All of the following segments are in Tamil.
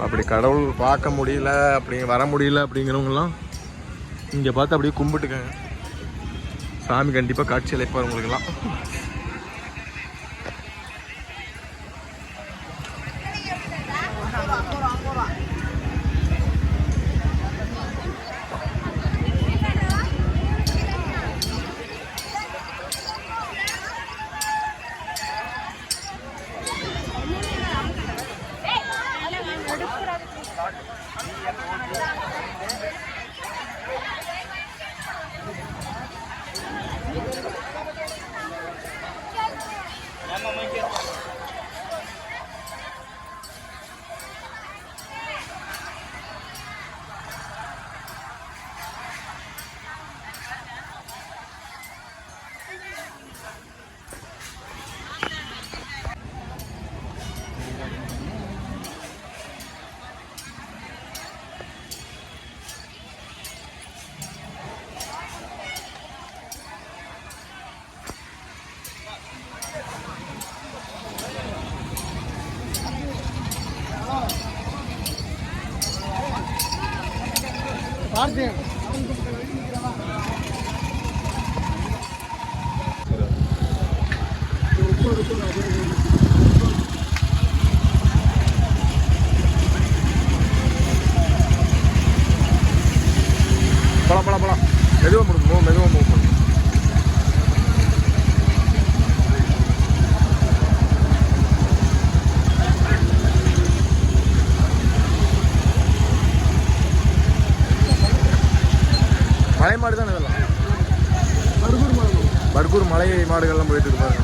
அப்படி கடவுள் பார்க்க முடியல அப்படி வர முடியல அப்படிங்கிறவங்கலாம் இங்கே பார்த்து அப்படியே கும்பிட்டுக்கங்க. சாமி கண்டிப்பாக காட்சி அழைப்பார் உங்களுக்குலாம் Tarde. மலை மாடுகள்லாம் போயிட்டு இருப்பாங்க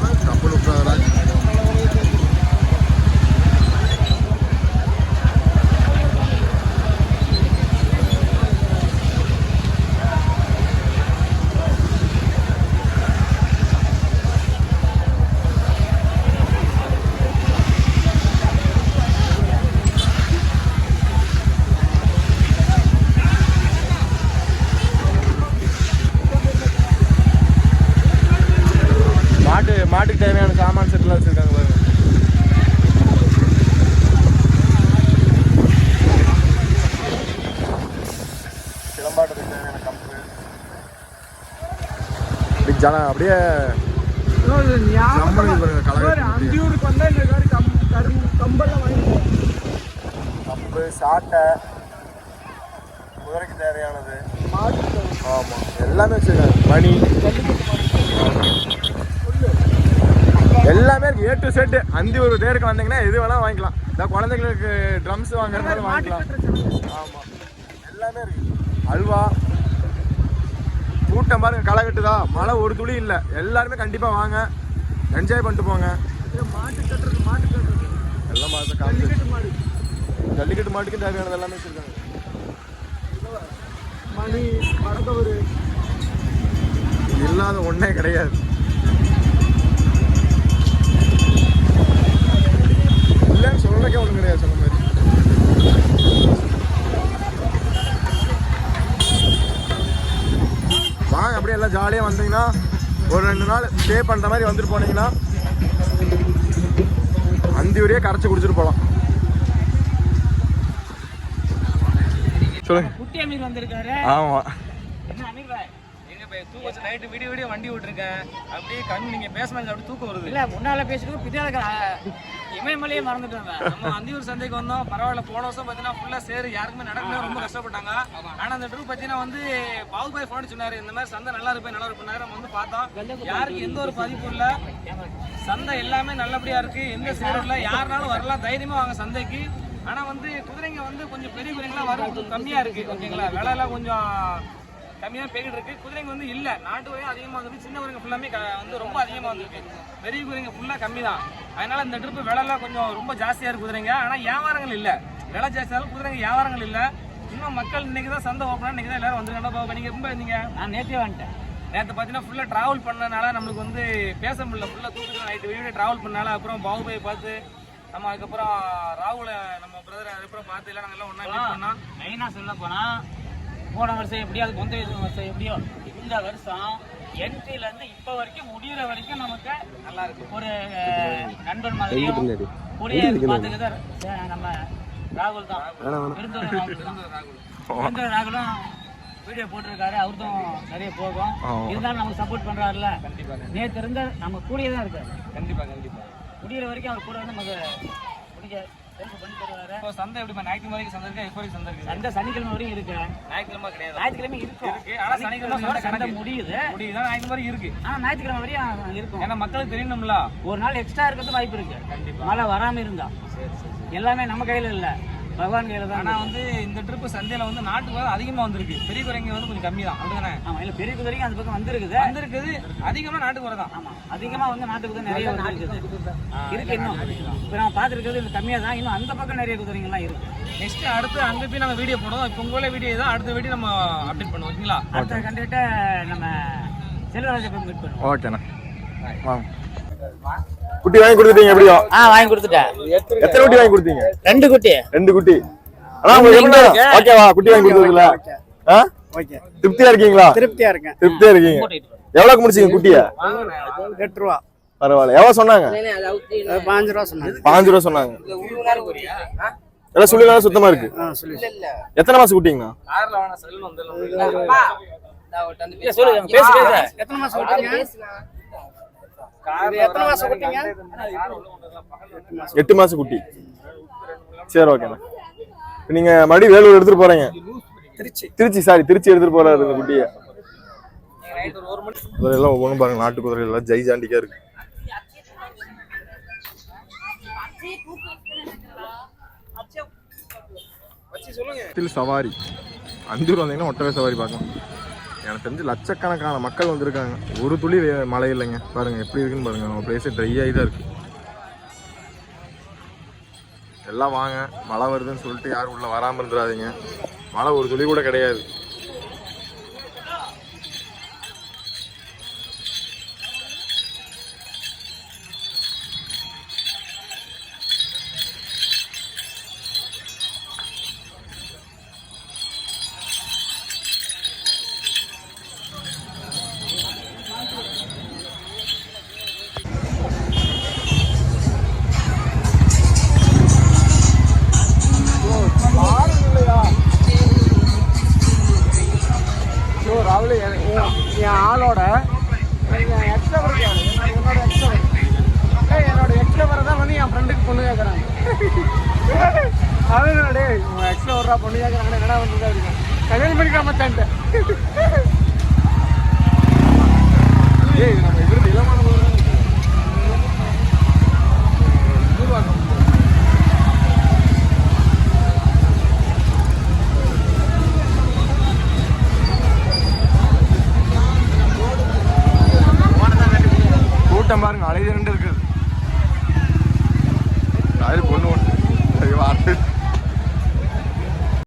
பாருங்க. தப்பு கம்பெல்லாம் வாங்கி கம்பு சாட்டை குதிரைக்கு தேவையானது. ஆமாம் எல்லாமே வச்சிருக்காங்க மணி. எல்லாமே இருக்கு. ஏ டு செட் அந்தி ஒரு தேருக்கு வந்தீங்கன்னா எது வேணாலும் வாங்கிக்கலாம். இந்த குழந்தைங்களுக்கு ட்ரம்ஸ் வாங்குறதுனால வாங்கிக்கலாம். ஆமாம் எல்லாமே இருக்கு. அல்வா கூட்டம் பாருங்க களை கட்டுதா மழை ஒரு துளி இல்லை. எல்லாருமே கண்டிப்பாக வாங்க. என்ஜாய் பண்ணிட்டு போங்க. எல்லாம் காமிச்சு ஜல்லிக்கட்டு மாடு ஜல்லிக்கட்டு மாட்டுக்கு தேவையானது எல்லாமே வச்சிருக்காங்க. மணி வடக்கவர் இல்லாத ஒன்றே கிடையாது. இல்லைன்னு சொல்றதுக்கே ஒன்றும் கிடையாது சொன்ன மாதிரி. வாங்க அப்படியே எல்லாம் ஜாலியாக வந்தீங்கன்னா ஒரு ரெண்டு நாள் ஸ்டே பண்ணுற மாதிரி வந்துட்டு போனீங்கன்னா அந்தி வரையே கரைச்சி குடிச்சிட்டு போகலாம் சொல்லுங்க. குட்டி அமீர் வந்திருக்காரு. ஆமாம் தூக்கம் வச்சு நைட்டு விடிய விடிய வண்டி விட்டுருக்கேன் அப்படியே கண் நீங்க பேசினாங்க அப்படியே தூக்கம் வருது. இல்ல முன்னால பேசிட்டு பின்னால இமயமலையே மறந்துட்டோம் நம்ம அந்தியூர் சந்தைக்கு வந்தோம். பரவாயில்ல போன வருஷம் பார்த்தீங்கன்னா ஃபுல்லா சேரு யாருக்குமே நடக்கவே ரொம்ப கஷ்டப்பட்டாங்க. ஆனா அந்த ட்ரிப் பார்த்தீங்கன்னா வந்து பாகுபாய் ஃபோன் சொன்னாரு. இந்த மாதிரி சந்தை நல்லா இருப்பேன் நல்லா இருப்பேன் நம்ம வந்து பார்த்தோம். யாருக்கு எந்த ஒரு பாதிப்பும் இல்ல. சந்தை எல்லாமே நல்லபடியா இருக்கு. எந்த சேரும் இல்ல. யாருனாலும் வரலாம். தைரியமா வாங்க சந்தைக்கு. ஆனா வந்து குதிரைங்க வந்து கொஞ்சம் பெரிய குதிரைங்களாம் வரும் கம்மியா இருக்கு. ஓகேங்களா? விலை எல்லாம் கொஞ்சம் கம்மியா போய்கிட்டு இருக்கு. குதிரைங்க வந்து இல்ல. நாட்டு வரையும் அதிகமா வந்து சின்ன குதிரைங்க ஃபுல்லாமே வந்து ரொம்ப அதிகமா வந்திருக்கு. பெரிய குதிரைங்க ஃபுல்லா கம்மி தான் அதனால இந்த ட்ரிப் விலைலாம் கொஞ்சம் ரொம்ப ஜாஸ்தியா இருக்கு குதிரைங்க. ஆனா வியாபாரங்கள் இல்ல. விலை ஜாஸ்தியாலும் குதிரைங்க வியாபாரங்கள் இல்ல. இன்னும் மக்கள் இன்னைக்கு தான் சந்தை ஓப்பனா இன்னைக்கு தான் எல்லாரும் வந்துருக்காங்க. பாப்பா நீங்க ரொம்ப இருந்தீங்க நான் நேற்றே வந்துட்டேன். நேற்று பார்த்தீங்கன்னா ஃபுல்லாக ட்ராவல் பண்ணனால நம்மளுக்கு வந்து பேச முடியல. ஃபுல்லாக தூக்கத்தில் நைட்டு வீடியோ ட்ராவல் பண்ணனால அப்புறம் பாகுபாய் பார்த்து நம்ம அதுக்கப்புறம் ராகுல நம்ம பிரதர் அதுக்கப்புறம் பார்த்து எல்லாம் நாங்கள் எல்லாம் ஒன்றா பண்ணோம். மெயினாக சொல்ல போனா போன வருஷம் எப்படியோ அதுக்கு முந்தைய வருஷம் எப்படியோ இந்த வருஷம் என்ட்ரில இருந்து இப்ப வரைக்கும் முடியிற வரைக்கும் நமக்கு நல்லா இருக்கு. ஒரு நண்பன் மாதிரியும் கூடயே அஹ், நம்ம ராகுல் தான். விருந்தோட ராகுல். ராகுலும் வீடியோ போட்டிருக்காரு. அவருக்கும் நிறைய போகும். இருந்தாலும் நமக்கு சப்போர்ட் பண்றாருல்ல. நேத்து இருந்த நம்ம கூடயே தான் இருக்காரு. கண்டிப்பா கண்டிப்பா. முடியிற வரைக்கும் அவர் கூட வந்து நமக்கு தருவாரு இப்போ சந்தை எப்படி ஞாயிற்று வரைக்கும் சந்தை இருக்கா? எப்போ சந்தை சனிக்கிழமை வரையும் இருக்கு. ஞாயிற்றுக்கிழமை கிடையாது. ஞாயிற்றுக்கிழமை இருக்கு. ஆனா சனிக்கிழமை சண்டை முடியுது. முடியுது ஞாயிற்று இருக்கு. ஆனா ஞாயிற்றுக்கிழமை வரையும் இருக்கும். ஏன்னா மக்களுக்கு தெரியணும்ல. ஒரு நாள் எக்ஸ்ட்ரா இருக்கிறது வாய்ப்பு இருக்கு. மழை வராம இருந்தா. எல்லாமே நம்ம கையில இல்ல. பகவான் கையில தான் ஆனா வந்து இந்த ட்ரிப் சந்தையில வந்து நாட்டுக்கு வர அதிகமா வந்திருக்கு. பெரிய குறைங்க வந்து கொஞ்சம் கம்மி தான். அப்படிதானே ஆமா இல்ல பெரிய குதிரைக்கும் அந்த பக்கம் வந்திருக்குது. வந்திருக்குது. அதிகமா நாட்டுக்கு வரதான் ஆமா அதிகமா வந்து நாட்டு குதிரை நிறைய வந்திருக்குது. இருக்கு இன்னும். இப்ப நம்ம பாத்துருக்கிறது இது கம்மியா தான். இன்னும் அந்த பக்கம் நிறைய குதிரைங்கள்லாம் இருக்கு. நெக்ஸ்ட் அடுத்து அங்க போய் நம்ம வீடியோ போடுவோம். இப்போ உங்களே வீடியோ தான் அடுத்த வீடியோ நம்ம அப்டேட் பண்ணுவோம் ஓகேங்களா? அடுத்த கண்டுகிட்ட நம்ம செல்வராஜை மீட் பண்ணுவோம். ஓகேண்ணா. வாங்க குட்டி வாங்கி கொடுத்துட்டீங்க எப்படியோ? ஆ வாங்கி கொடுத்துட்டேன். எத்தனை குட்டி வாங்கி கொடுத்தீங்க? ரெண்டு குட்டி. ரெண்டு குட்டி. ஆனா உங்களுக்கு எப்படி ஓகேவா குட்டி வாங்கி கொடுத்ததுல ஆ? ஓகே. திருப்தியா இருக்கீங்களா? திருப்தியா இருக்கேன். திருப்தியா இருக்கீங்க. எவ்வளவுக்கு முடிச்சீங்க குட்டிய? எட்டு ரூபா பரவாயில்ல. எவ்வளவு சொன்னாங்க? பாஞ்சு ரூபா சொன்னாங்க. பாஞ்சு ரூபா சொன்னாங்க. எல்லாம் சுத்தமா இருக்கு. எத்தனை மாசம் குட்டிங்கண்ணா? எத்தனை மாசம் எத்தனை மாசம் கொடுத்தீங்க எட்டு மாசம். குட்டி. சரி ஓகேண்ணா நீங்க மறுபடியும் வேலூர் எடுத்துட்டு போறீங்க. திருச்சி. திருச்சி சாரி திருச்சி எடுத்துட்டு போறாரு இந்த குட்டிய. நைட் ஒரு ஒரு மணி குதிரை எல்லாம் ஒவ்வொன்றும் பாருங்க நாட்டு குதிரை எல்லாம் ஜெய் ஜாண்டிக்கா இருக்கு. சவாரி அந்தூர் வந்தீங்கன்னா ஒட்டவே சவாரி பார்க்கலாம். எனக்கு தெரிஞ்சு லட்சக்கணக்கான மக்கள் வந்திருக்காங்க. ஒரு துளி வே- மழை இல்லைங்க. பாருங்கள் எப்படி இருக்குன்னு பாருங்கள் நம்ம பிளேஸே ட்ரை ஆகி தான் இருக்குது எல்லாம் வாங்க. மழை வருதுன்னு சொல்லிட்டு யாரும் உள்ளே வராமல் இருந்துடாதீங்க மழை ஒரு துளி கூட கிடையாது. அது டே பொண்ணு கேட்குறாங்க என்ன வந்து இருக்கேன் கல்யாணம் பண்ணிக்கலாம் மச்சான்ட்டு ஏய் நம்ம